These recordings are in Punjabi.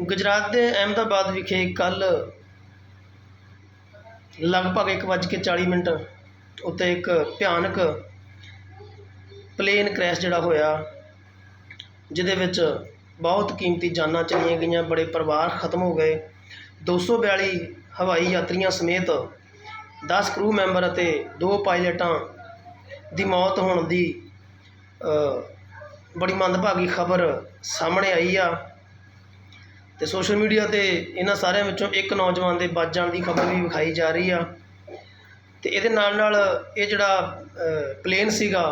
ਗੁਜਰਾਤ ਦੇ ਅਹਿਮਦਾਬਾਦ ਵਿਖੇ ਕੱਲ੍ਹ ਲਗਭਗ 1:40 ਮਿੰਟ ਉੱਤੇ ਇੱਕ ਭਿਆਨਕ ਪਲੇਨ ਕਰੈਸ਼ ਜਿਹੜਾ ਹੋਇਆ, ਜਿਹਦੇ ਵਿੱਚ ਬਹੁਤ ਕੀਮਤੀ ਜਾਨਾਂ ਚਲੀਆਂ ਗਈਆਂ, ਬੜੇ ਪਰਿਵਾਰ ਖਤਮ ਹੋ ਗਏ। 242 ਹਵਾਈ ਯਾਤਰੀਆਂ ਸਮੇਤ 10 ਕਰੂ ਮੈਂਬਰ ਅਤੇ ਦੋ ਪਾਇਲਟਾਂ ਦੀ ਮੌਤ ਹੋਣ ਦੀ ਬੜੀ ਮੰਦਭਾਗੀ ਖਬਰ ਸਾਹਮਣੇ ਆਈ ਆ। ਅਤੇ ਸੋਸ਼ਲ ਮੀਡੀਆ ਤੇ ਇਹਨਾਂ ਸਾਰਿਆਂ ਵਿੱਚੋਂ ਇੱਕ ਨੌਜਵਾਨ ਦੇ ਬਚ ਜਾਣ ਦੀ ਖਬਰ ਵੀ ਵਿਖਾਈ ਜਾ ਰਹੀ ਆ। ਅਤੇ ਇਹਦੇ ਨਾਲ ਨਾਲ ਇਹ ਜਿਹੜਾ ਪਲੇਨ ਸੀਗਾ,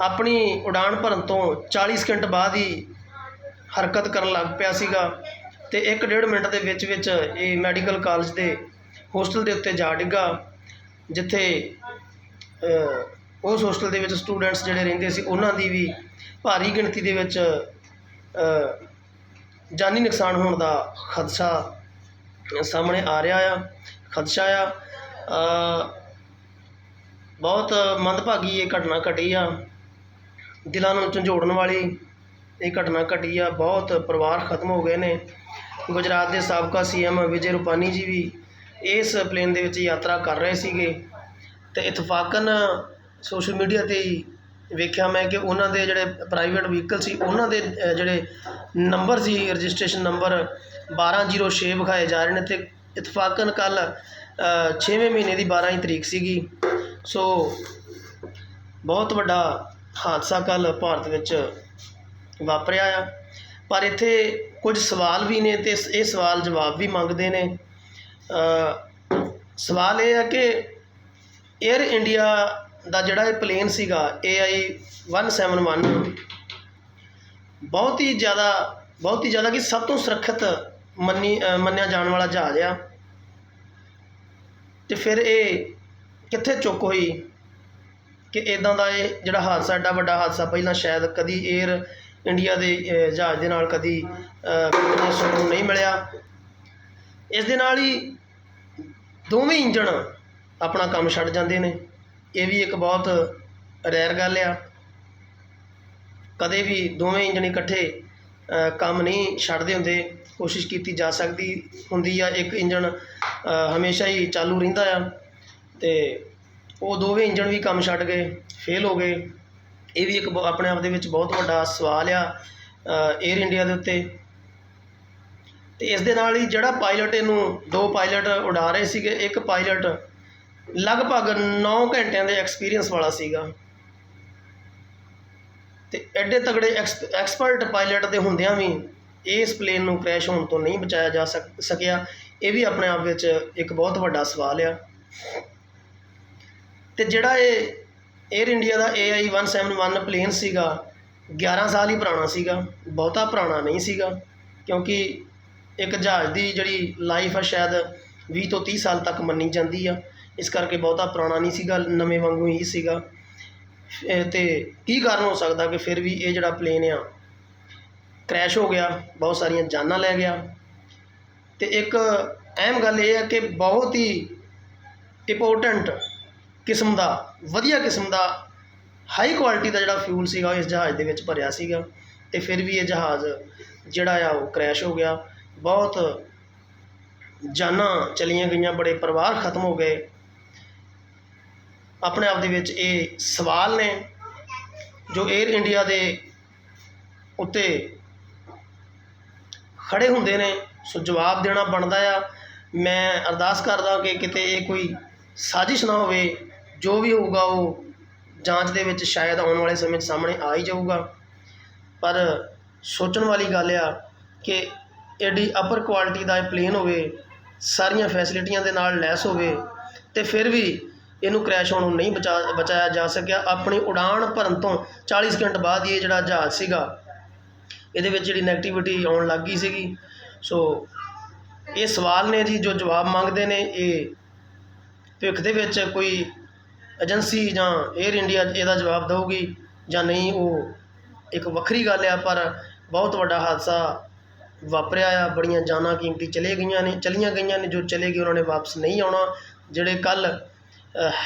ਆਪਣੀ ਉਡਾਨ ਭਰਨ ਤੋਂ 40 ਸਕਿੰਟ ਬਾਅਦ ਹੀ ਹਰਕਤ ਕਰਨ ਲੱਗ ਪਿਆ ਸੀਗਾ ਤੇ 1.5 ਮਿੰਟ ਦੇ ਵਿੱਚ ਵਿੱਚ ਇਹ ਮੈਡੀਕਲ ਕਾਲਜ ਦੇ ਹੋਸਟਲ ਦੇ ਉੱਤੇ ਜਾ ਡਿੱਗਾ, ਜਿੱਥੇ ਉਸ ਹੋਸਟਲ ਦੇ ਵਿੱਚ ਸਟੂਡੈਂਟਸ ਜਿਹੜੇ ਰਹਿੰਦੇ ਸੀ, ਉਹਨਾਂ ਦੀ ਵੀ ਭਾਰੀ ਗਿਣਤੀ ਦੇ ਵਿੱਚ ਜਾਨੀ ਨੁਕਸਾਨ ਹੋਣ ਦਾ ਖਦਸ਼ਾ ਸਾਹਮਣੇ ਆ ਰਿਹਾ ਆ, ਖਦਸ਼ਾ ਆ। ਬਹੁਤ ਮੰਦਭਾਗੀ ਇਹ ਘਟਨਾ ਘਟੀ ਆ। ਦਿਲਾਂ ਨੂੰ ਝੰਜੋੜਨ ਵਾਲੀ ਇਹ ਘਟਨਾ ਘਟੀ ਆ। ਬਹੁਤ ਪਰਿਵਾਰ ਖਤਮ ਹੋ ਗਏ ਨੇ। ਗੁਜਰਾਤ ਦੇ ਸਾਬਕਾ ਸੀਐਮ ਵਿਜੇ ਰੂਪਾਨੀ ਜੀ ਵੀ ਇਸ ਪਲੇਨ ਦੇ ਵਿੱਚ ਯਾਤਰਾ ਕਰ ਰਹੇ ਸੀਗੇ। ਤੇ ਇਤਫਾਕਨ ਸੋਸ਼ਲ ਮੀਡੀਆ ਤੇ ਹੀ ਵੇਖਿਆ ਮੈਂ ਕਿ ਉਹਨਾਂ ਦੇ ਜਿਹੜੇ ਪ੍ਰਾਈਵੇਟ ਵਹੀਕਲ ਸੀ, ਉਹਨਾਂ ਦੇ ਜਿਹੜੇ ਨੰਬਰ ਸੀ ਰਜਿਸਟ੍ਰੇਸ਼ਨ ਨੰਬਰ 1206 ਵਿਖਾਏ ਜਾ ਰਹੇ ਨੇ ਅਤੇ ਇਤਫਾਕਨ ਕੱਲ੍ਹ ਛੇਵੇਂ ਮਹੀਨੇ ਦੀ 12ਵੀਂ ਤਰੀਕ ਸੀਗੀ। ਸੋ, ਬਹੁਤ ਵੱਡਾ ਹਾਦਸਾ ਕੱਲ੍ਹ ਭਾਰਤ ਵਿੱਚ ਵਾਪਰਿਆ ਆ। ਪਰ ਇੱਥੇ ਕੁਝ ਸਵਾਲ ਵੀ ਨੇ ਤੇ ਇਹ ਸਵਾਲ ਜਵਾਬ ਵੀ ਮੰਗਦੇ ਨੇ। ਸਵਾਲ ਇਹ ਹੈ ਕਿ 에ਅਰ ਇੰਡੀਆ ਦਾ ਜਿਹੜਾ ਇਹ ਪਲੇਨ ਸੀਗਾ AI 171 ਬਹੁਤ ਹੀ ਜ਼ਿਆਦਾ ਬਹੁਤ ਹੀ ਜ਼ਿਆਦਾ ਕਿ ਸਭ ਤੋਂ ਸੁਰੱਖਿਅਤ ਮੰਨੀ ਮੰਨਿਆ ਜਾਣ ਵਾਲਾ ਜਹਾਜ਼ ਆ। ਤੇ ਫਿਰ ਇਹ ਕਿੱਥੇ ਚੁੱਕ ਹੋਈ ਕਿ ਇਦਾਂ ਦਾ ਇਹ ਜਿਹੜਾ ਹਾਦਸਾ ਐਡਾ ਵੱਡਾ ਹਾਦਸਾ ਪਹਿਲਾਂ ਸ਼ਾਇਦ ਕਦੀ 에ਅਰ ਇੰਡੀਆ ਦੇ ਜਹਾਜ਼ ਦੇ ਨਾਲ ਕਦੀ ਅ, ਸੁਣਨ ਨੂੰ ਨਹੀਂ ਮਿਲਿਆ। ਇਸ ਦੇ ਨਾਲ ਹੀ ਦੋਵੇਂ ਇੰਜਣ ਆਪਣਾ ਕੰਮ ਛੱਡ ਜਾਂਦੇ ਨੇ। ਇਹ ਵੀ ਇੱਕ ਬਹੁਤ ਰੈਰ ਗੱਲ ਆ। ਕਦੇ ਵੀ ਦੋਵੇਂ ਇੰਜਣ ਇਕੱਠੇ ਕੰਮ ਨਹੀਂ ਛੱਡਦੇ ਹੁੰਦੇ, ਕੋਸ਼ਿਸ਼ ਕੀਤੀ ਜਾ ਸਕਦੀ ਹੁੰਦੀ ਆ, ਇੱਕ ਇੰਜਣ ਹਮੇਸ਼ਾ ਹੀ ਚਾਲੂ ਰਹਿੰਦਾ ਆ ਤੇ ਉਹ ਦੋਵੇਂ ਇੰਜਣ ਵੀ ਕੰਮ ਛੱਡ ਗਏ ਫੇਲ ਹੋ ਗਏ। ਇਹ ਵੀ ਇੱਕ ਬ- ਆਪਣੇ ਆਪ ਦੇ ਵਿੱਚ ਬਹੁਤ ਵੱਡਾ ਸਵਾਲ ਆ 에ਅਰ ਇੰਡੀਆ ਦੇ ਉੱਤੇ। ਤੇ ਇਸ ਦੇ ਨਾਲ ਹੀ ਜਿਹੜਾ ਪਾਇਲਟ ਇਹਨੂੰ ਦੋ ਪਾਇਲਟ ਉਡਾ ਰਹੇ ਸੀਗੇ, ਇੱਕ ਪਾਇਲਟ ਲਗਭਗ 9 ਘੰਟਿਆਂ ਦੇ ਐਕਸਪੀਰੀਅੰਸ ਵਾਲਾ ਸੀਗਾ। ਤੇ ਐਡੇ ਤਗੜੇ ਐਕਸਪਰਟ ਪਾਇਲਟ ਦੇ ਹੁੰਦਿਆਂ ਵੀ ਇਸ ਪਲੇਨ ਨੂੰ ਕ੍ਰੈਸ਼ ਹੋਣ ਤੋਂ ਨਹੀਂ ਬਚਾਇਆ ਜਾ ਸਕਿਆ। ਇਹ ਵੀ ਆਪਣੇ ਆਪ ਵਿੱਚ ਇੱਕ ਬਹੁਤ ਵੱਡਾ ਸਵਾਲ ਆ। ਤੇ ਜਿਹੜਾ ਇਹ 에ਅਰ ਇੰਡੀਆ ਦਾ AI 171 ਪਲੇਨ ਸੀਗਾ 11 ਸਾਲ ਹੀ ਪੁਰਾਣਾ ਸੀਗਾ, ਬਹੁਤਾ ਪੁਰਾਣਾ ਨਹੀਂ ਸੀਗਾ, ਕਿਉਂਕਿ ਇੱਕ ਜਹਾਜ਼ ਦੀ ਜਿਹੜੀ ਲਾਈਫ ਆ ਸ਼ਾਇਦ 20 ਤੋਂ 30 ਸਾਲ ਤੱਕ ਮੰਨੀ ਜਾਂਦੀ ਆ। ਇਸ ਕਰਕੇ ਬਹੁਤਾ ਪੁਰਾਣਾ ਨਹੀਂ ਸੀਗਾ, ਨਵੇਂ ਵਾਂਗੂ ਹੀ ਸੀਗਾ। ਇਹ ਤੇ ਕੀ ਕਾਰਨ ਹੋ ਸਕਦਾ ਕਿ ਫਿਰ ਵੀ ਇਹ ਜਿਹੜਾ ਪਲੇਨ ਆ ਕ੍ਰੈਸ਼ ਹੋ ਗਿਆ, ਬਹੁਤ ਸਾਰੀਆਂ ਜਾਨਾਂ ਲੈ ਗਿਆ। ਤੇ ਇੱਕ ਅਹਿਮ ਗੱਲ ਇਹ ਹੈ ਕਿ ਬਹੁਤ ਹੀ ਇੰਪੋਰਟੈਂਟ ਕਿਸਮ ਦਾ, ਵਧੀਆ ਕਿਸਮ ਦਾ ਹਾਈ ਕੁਆਲਿਟੀ ਦਾ ਜਿਹੜਾ ਫਿਊਲ ਸੀਗਾ, ਉਹ ਇਸ ਜਹਾਜ਼ ਦੇ ਵਿੱਚ ਭਰਿਆ ਸੀਗਾ। ਤੇ ਫਿਰ ਵੀ ਇਹ ਜਹਾਜ਼ ਜਿਹੜਾ ਆ, ਉਹ ਕ੍ਰੈਸ਼ ਹੋ ਗਿਆ। ਬਹੁਤ ਜਾਨਾਂ ਚਲੀਆਂ ਗਈਆਂ, ਬੜੇ ਪਰਿਵਾਰ ਖਤਮ ਹੋ ਗਏ। ਆਪਣੇ ਆਪ ਦੇ ਵਿੱਚ ਇਹ ਸਵਾਲ ਨੇ ਜੋ 에ਅਰ ਇੰਡੀਆ ਦੇ ਉੱਤੇ ਖੜੇ ਹੁੰਦੇ ਨੇ। ਸੋ ਜਵਾਬ ਦੇਣਾ ਬਣਦਾ ਆ। ਮੈਂ ਅਰਦਾਸ ਕਰਦਾ ਕਿ ਕਿਤੇ ਇਹ ਕੋਈ ਸਾਜ਼ਿਸ਼ ਨਾ ਹੋਵੇ। ਜੋ ਵੀ ਹੋਊਗਾ ਉਹ ਜਾਂਚ ਦੇ ਵਿੱਚ ਸ਼ਾਇਦ ਆਉਣ ਵਾਲੇ ਸਮੇਂ 'ਚ ਸਾਹਮਣੇ ਆ ਹੀ ਜਾਊਗਾ। ਪਰ ਸੋਚਣ ਵਾਲੀ ਗੱਲ ਆ ਕਿ ਐਡੀ ਅਪਰ ਕੁਆਲਿਟੀ ਦਾ ਇਹ ਪਲੇਨ ਹੋਵੇ, ਸਾਰੀਆਂ ਫੈਸਿਲਿਟੀਆਂ ਦੇ ਨਾਲ ਲੈਸ ਹੋਵੇ ਤੇ ਫਿਰ ਵੀ ਇਹਨੂੰ ਕ੍ਰੈਸ਼ ਹੋਣ ਨੂੰ ਨਹੀਂ ਬਚਾ, ਬਚਾਇਆ ਜਾ ਸਕਿਆ। ਆਪਣੀ ਉਡਾਨ ਭਰਨ ਤੋਂ 40 ਸਕਿੰਟ ਬਾਅਦ ਹੀ ਇਹ ਜਿਹੜਾ ਜਹਾਜ਼ ਸੀਗਾ, ਇਹਦੇ ਵਿੱਚ ਜਿਹੜੀ ਨੈਗੇਟਿਵਿਟੀ ਆਉਣ ਲੱਗ ਗਈ ਸੀਗੀ। ਸੋ ਇਹ ਸਵਾਲ ਨੇ ਜੀ, ਜੋ ਜਵਾਬ ਮੰਗਦੇ ਨੇ, ਇਹ ਭਵਿੱਖ ਦੇ ਵਿੱਚ ਕੋਈ ਏਜੰਸੀ ਜਾਂ 에ਅਰ ਇੰਡੀਆ ਇਹਦਾ ਜਵਾਬ ਦੇਊਗੀ ਜਾਂ ਨਹੀਂ, ਉਹ ਇੱਕ ਵੱਖਰੀ ਗੱਲ ਆ, ਪਰ ਬਹੁਤ ਵੱਡਾ ਹਾਦਸਾ ਵਾਪਰਿਆ ਆ। ਬੜੀਆਂ ਜਾਨਾਂ ਕੀਮਤੀ ਚਲੇ ਗਈਆਂ ਨੇ, ਚਲੀਆਂ ਗਈਆਂ ਨੇ, ਜੋ ਚਲੇ ਗਏ, ਉਹਨਾਂ ਨੇ ਵਾਪਸ ਨਹੀਂ ਆਉਣਾ। ਜਿਹੜੇ ਕੱਲ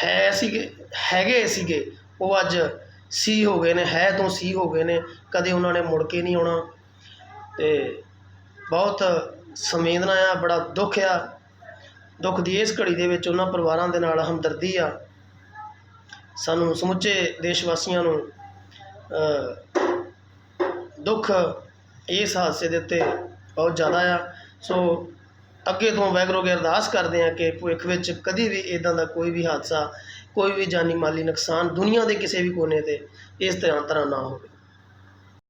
ਹੈ ਸੀਗੇ, ਹੈਗੇ ਸੀਗੇ। ਉਹ ਅੱਜ ਸੀ ਹੋ ਗਏ ਨੇ, ਹੈ ਤੋਂ ਸੀ ਹੋ ਗਏ ਨੇ। ਕਦੇ ਉਹਨਾਂ ਨੇ ਮੁੜ ਕੇ ਨਹੀਂ ਆਉਣਾ। ਤੇ ਬਹੁਤ ਸੰਵੇਦਨਾ ਆ, ਬੜਾ ਦੁੱਖ ਆ। ਦੁੱਖ ਦੀ ਇਸ ਘੜੀ ਦੇ ਵਿੱਚ ਉਹਨਾਂ ਪਰਿਵਾਰਾਂ ਦੇ ਨਾਲ ਹਮਦਰਦੀ ਆ। ਸਾਨੂੰ ਸਮੁੱਚੇ ਦੇਸ਼ ਵਾਸੀਆਂ ਨੂੰ ਦੁੱਖ ਇਸ ਹਾਦਸੇ ਦੇ ਉੱਤੇ ਬਹੁਤ ਜ਼ਿਆਦਾ ਆ। ਸੋ ਅੱਗੇ ਤੋਂ ਵਾਹਿਗੁਰੂ ਅੱਗੇ ਅਰਦਾਸ ਕਰਦੇ ਹਾਂ ਕਿ ਭਵਿੱਖ ਵਿੱਚ ਕਦੀ ਵੀ ਇਦਾਂ ਦਾ ਕੋਈ ਵੀ ਹਾਦਸਾ, ਕੋਈ ਵੀ ਜਾਨੀ ਮਾਲੀ ਨੁਕਸਾਨ ਦੁਨੀਆ ਦੇ ਕਿਸੇ ਵੀ ਕੋਨੇ ਤੇ ਇਸ ਤਰ੍ਹਾਂ ਤਰ੍ਹਾਂ ਨਾ ਹੋਵੇ।